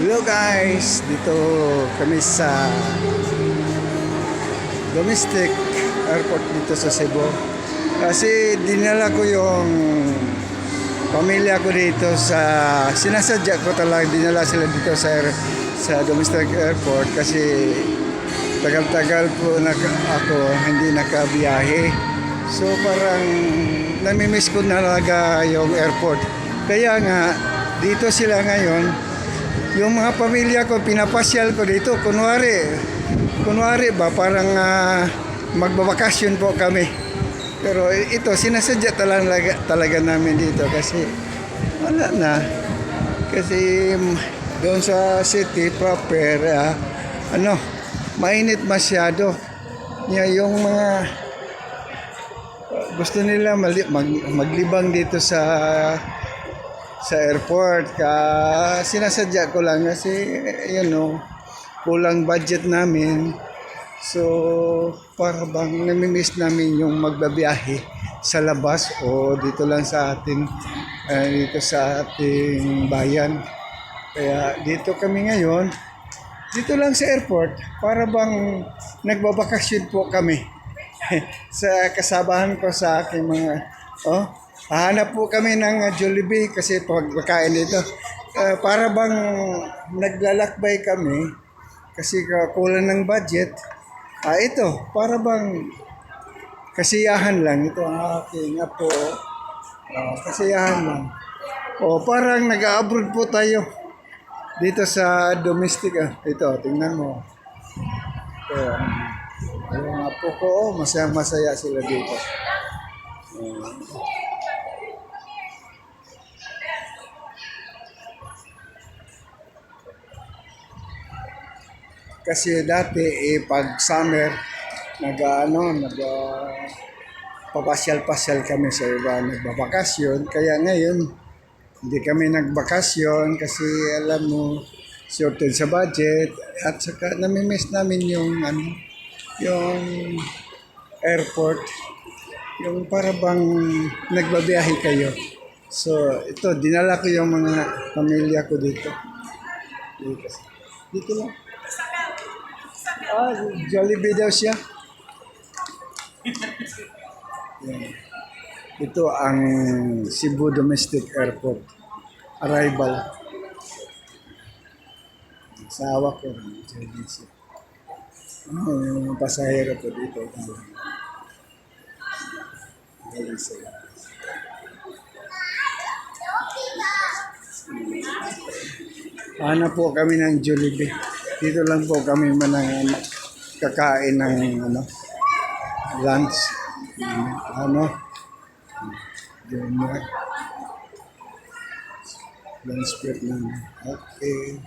Hello guys, dito kami sa domestic airport dito sa Cebu. Kasi dinala ko yung pamilya ko dito sa sinasadya ko talaga dinala sila dito sa sa domestic airport kasi tagal-tagal po naka, ako hindi nakabiyahe. So parang namimiss ko na talaga yung airport. Kaya nga dito sila ngayon yung mga pamilya ko, pinapasyal ko dito. Kunwari, kunwari ba, parang ah, magbabakasyon po kami. Pero ito, sinasadya talaga, talaga namin dito kasi wala na. Kasi mm, doon sa city proper, ah, ano, mainit masyado. Yeah, yung mga gusto nila mag- maglibang dito sa sa airport ka sinasadya ko lang kasi you know kulang budget namin. So para bang namimiss namin yung magbabiyahe sa labas o dito lang sa ating eh, dito sa ating bayan. Kaya dito kami ngayon dito lang sa airport para bang nagbabakasyon po kami sa kasabahan ko sa aking mga oh hahanap po kami ng uh, Jollibee kasi pagkain dito Eh, para bang naglalakbay kami kasi ka- kulang ng budget ah ito para bang kasiyahan lang ito ang aking apo oh, kasiyahan lang oh parang nag-abroad po tayo dito sa domestic ah. ito tingnan mo ito, yung apo ko, oh, masayang masaya sila dito. Oh. Kasi dati, eh, pag summer, nag, ano, nag, papasyal-pasyal kami sa iba, nagbabakasyon. Kaya ngayon, hindi kami nagbakasyon kasi alam mo, shorted sa budget at saka namimiss namin yung ano, yung airport, yung para bang nagbabiyahe kayo. So, ito, dinala ko yung mga pamilya ko dito. Dito, dito lang. Ah, Jollibee daw siya. Ito ang Cebu Domestic Airport. Arrival. Asawa ko. Jollibee. Oh, yung pasahero ko dito. Galing sila. Hanap po kami ng Jollibee. Dito lang po kami manang kakain ng ano, lunch. Ano? Dinner. Lunch break namin. Okay.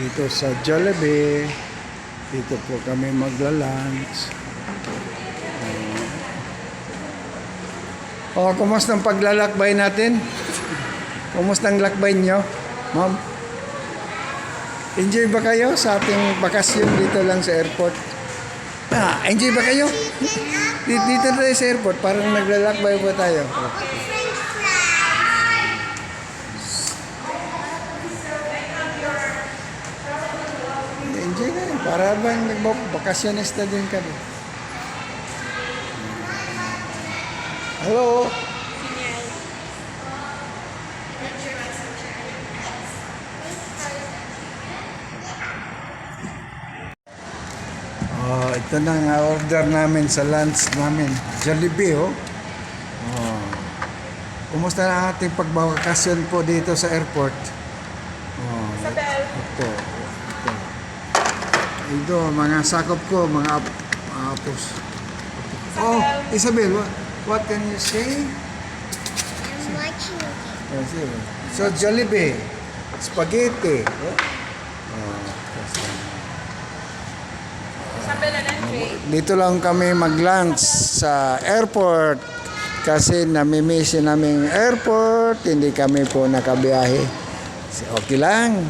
Dito sa Jollibee. Dito po kami magla-lunch. Oh, kumusta ang paglalakbay natin? Kumusta ang lakbay nyo, ma'am? Enjoy ba kayo sa ating bakasyon dito lang sa airport? Ah, enjoy ba kayo? Dito, dito tayo sa airport, parang naglalakbay pa tayo. Enjoy kayo. Para bang nagbakasyonista din kami. Hello? Ito na nga order namin sa lunch namin. Jollibee, oh. oh. Kumusta na ating pagbabakasyon po dito sa airport? Oh, Isabel. ito. Ito. Ito, mga sakop ko, mga ap apos. Oh, Isabel, what, what can you say? I'm watching it. Oh, sige. So, Jollibee, spaghetti. Oh. Oh, kasi- Isabel na ng tray. Dito lang kami mag-lunch sa airport kasi namimiss namin airport, hindi kami po nakabiyahe. Okay lang.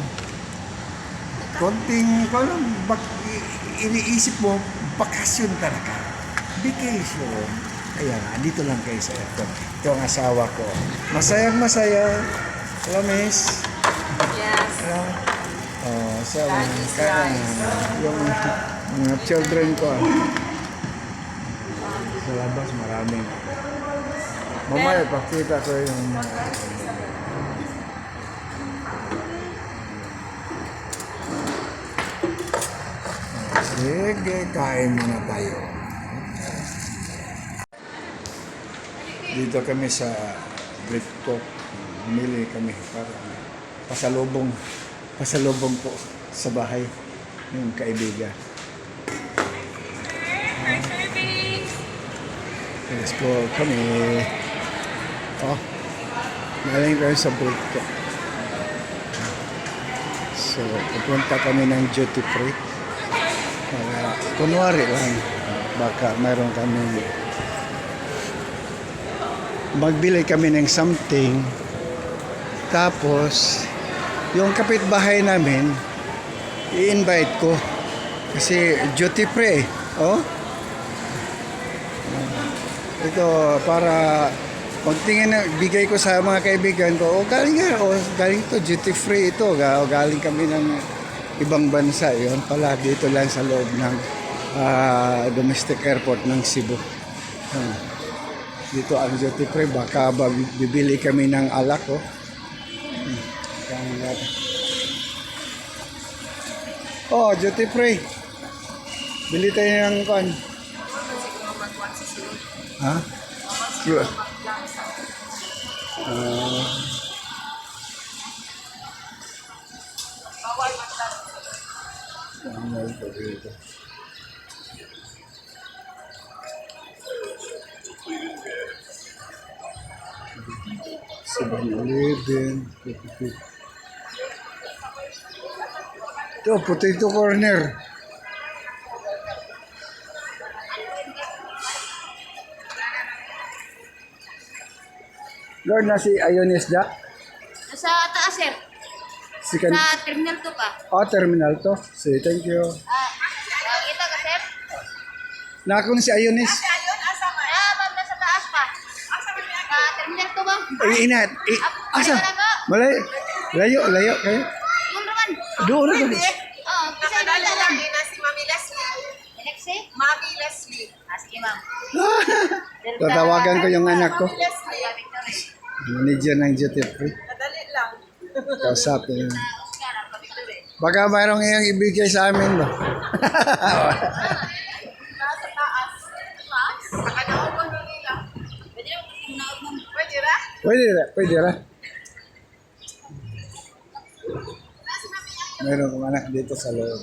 Konting, ano, bak, iniisip mo, bakasyon talaga. Vacation. Kaya nga, dito lang kayo sa airport. Ito ang asawa ko. Masayang masaya. Hello, miss. Yes. Oh, so, kaya, yung mga children ko, ah. sa labas maraming. Mamaya, pakita ko yung Sige, kain muna tayo. Dito kami sa Talk. Bumili kami para pasalubong pasalubong po sa bahay ng kaibigan. Go kami. Oh, galing kami sa Talk. So, pupunta kami ng duty free. Para, kunwari lang, baka mayroon kami magbili kami ng something tapos yung kapitbahay namin i-invite ko kasi duty free eh. oh ito para magtingin na bigay ko sa mga kaibigan ko oh galing nga oh galing to duty free ito Ga- galing kami ng ibang bansa yon pala dito lang sa loob ng ah, domestic airport ng Cebu Hmm. dito ang duty free baka ba bibili kami ng alak oh. Kaya natin. oh duty free bili tayo ng kon ha Sure. Ah. Ano ito dito? Seven Eleven. Ito, potato corner. Lord, na si Ionis Jack. Sa taas, sir. Si kan Sa terminal to pa. oh, terminal to. Say thank you. Ah, nakita ka, sir? Nakon si Ionis. Ah, ma'am, nasa taas pa. Sa terminal to ba? Ay, inat. I, asa? Malay. Layo, layo kayo. Yung naman. Doon na doon. Oo, kasi Nakadala wala lang ina si Mami Leslie. Alexi? Mami Leslie. Ah, sige, ma'am. Tatawagan ko yung anak ko. Mami Leslie. Manager ng duty free. Kadali lang. Kausapin. Victory. Baka mayroong iyang ibigay sa amin ba? Nasa taas. Nakanaog ko nila. Pwede na manaog, ma'am. Pwede ra? Pwede ra, pwede ra. Mayroong kong anak dito sa loob.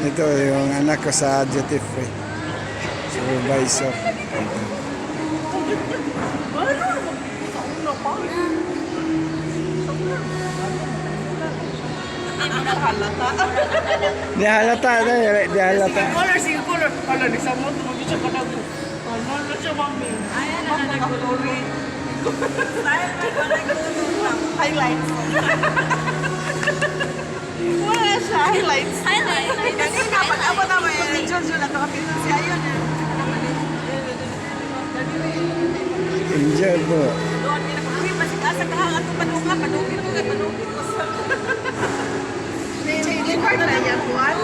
Ito yung anak ko sa duty free. Supervisor. Di halata, di, di halata. Color, sige color. Color, di sa mo, tumagi siya ka na ko. Ano na siya, mami? Ayan na na nagkulori. Highlights. Wala siya, highlights. highlight. Kanina, pag-abot na may Jojo na ito, kapito si Ayon eh. Enjoy po. Doon, pinakakuhin, masigasa ka hang atong panuka, panukin mo kay panukin mo sa... Record na yan, Juan.